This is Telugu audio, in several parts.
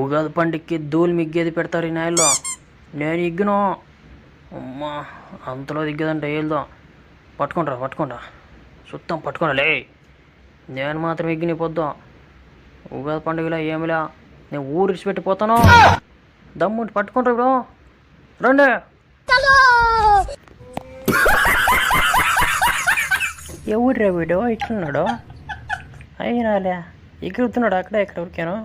ఉగాది పండుగకి ధూళి మిగ్గేది పెడతారు ఈ నాయల్లో నేను ఇగ్గును. అమ్మా అంతలో దిగ్గదంటే వెళ్దాం పట్టుకుంటారా పట్టుకుంటా సుత్తం పట్టుకోండి లే. నేను మాత్రం ఎగ్గిని పొద్దాం. ఉగాది పండుగలో ఏమిలా? నేను ఊరు ఇడిచిపెట్టిపోతాను దమ్ముంటి పట్టుకుంటా ఇప్పుడు. రండి. ఎవడ్రా వీడు? ఇట్లున్నాడు? అయినాలే ఎగురుతున్నాడు అక్కడే ఇక్కడ ఉరికాను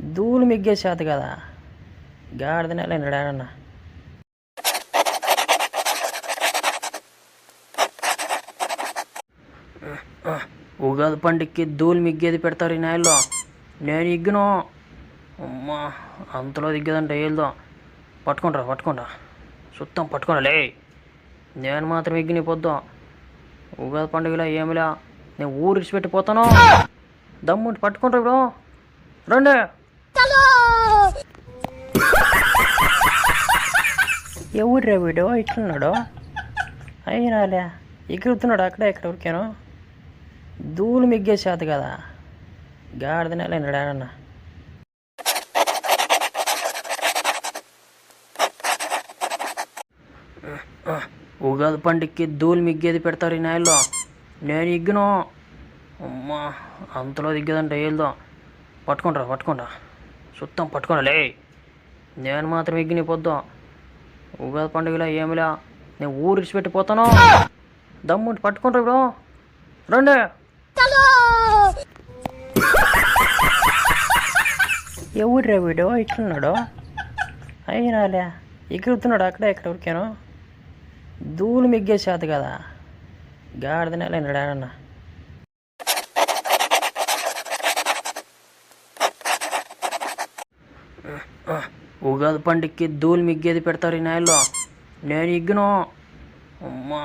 ధూళి మిగ్గే చేత కదా. గాడిద నెల ఆడన్న ఉగాది పండుగకి ధూళి మిగ్గేది పెడతారు ఈ నాయల్లో నేను ఇగ్గును. అమ్మా అంతలో దిగ్గదంటే వెళ్దాం పట్టుకుంటారా పట్టుకుంటా సుత్తం పట్టుకోండి లే. నేను మాత్రం ఎగ్గిని పొద్దాం. ఉగాది పండుగలో ఏమిలా? నేను ఊరు ఇడిచిపెట్టిపోతాను దమ్ముంటి పట్టుకుంటా ఇప్పుడు. రండి. ఎవడ్రా వీడు? ఇట్లున్నాడు. అయినాలే ఎగురుతున్నాడు అక్కడే ఇక్కడ ఉరికాను ధూళి మిగ్గే చేత కదా. గాడిద నెల ఆడన్న ఉగాది పండుగకి ధూళి మిగ్గేది పెడతారు ఈ నాయల్లో నేను ఇగ్గును. అమ్మా అంతలో దిగ్గదంటే వెళ్దాం పట్టుకుంటారా పట్టుకుంటా సుత్తం పట్టుకోండి లే నేను మాత్రం ఎగ్గిని పొద్దాం. ఉగాది పండుగలో ఏమిలా? నేను ఊరు ఇడిచిపెట్టిపోతాను దమ్ముంటి పట్టుకుంటా ఇప్పుడు. రండి. ఎవడ్రా వీడు? ఇట్లున్నాడు? అయినాలే. ఎగురుతున్నాడు అక్కడే ఇక్కడ ఉరికాను ధూళి మిగ్గే చేత కదా. గాడిద నెల ఉగాది పండుగకి ధూళి మిగ్గేది పెడతారు ఈ నాయల్లో నేను ఇగ్గును. అమ్మా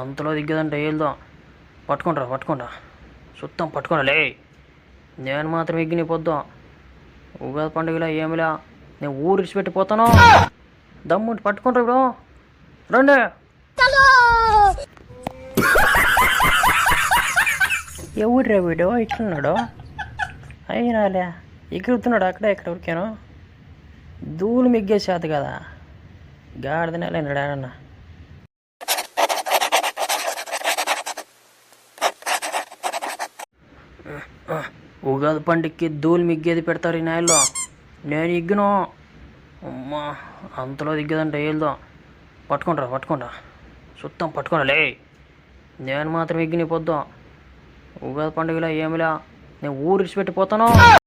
అంతలో దిగ్గదంటే వెళ్దాం పట్టుకుంటారా పట్టుకుంటా సుత్తం పట్టుకోండి లే నేను మాత్రం ఎగ్గిని పొద్దాం. ఉగాది పండుగలో ఏమిలా? నేను ఊరు ఇడిచిపెట్టిపోతాను దమ్ముంటి పట్టుకుంటా ఇప్పుడు. రండి. ఎవడ్రా వీడు? ఇట్లున్నాడు? అయినాలే ఎగురుతున్నాడు అక్కడే ఇక్కడ ఉరికాను ధూళి మిగ్గే చేత కదా. గాడిద నెల ఉగాది పండుగకి ధూళి మిగ్గేది పెడతారు ఈ నాయల్లో నేను ఇగ్గును. అమ్మా అంతలో దిగ్గదంటే వెళ్దాం పట్టుకుంటారా పట్టుకుంటా సుత్తం పట్టుకోండి లే నేను మాత్రం ఇగ్గిని పొద్దాం. ఉగాది పండుగలో ఏమిలా? నేను ఊరిడిచిపెట్టిపోతాను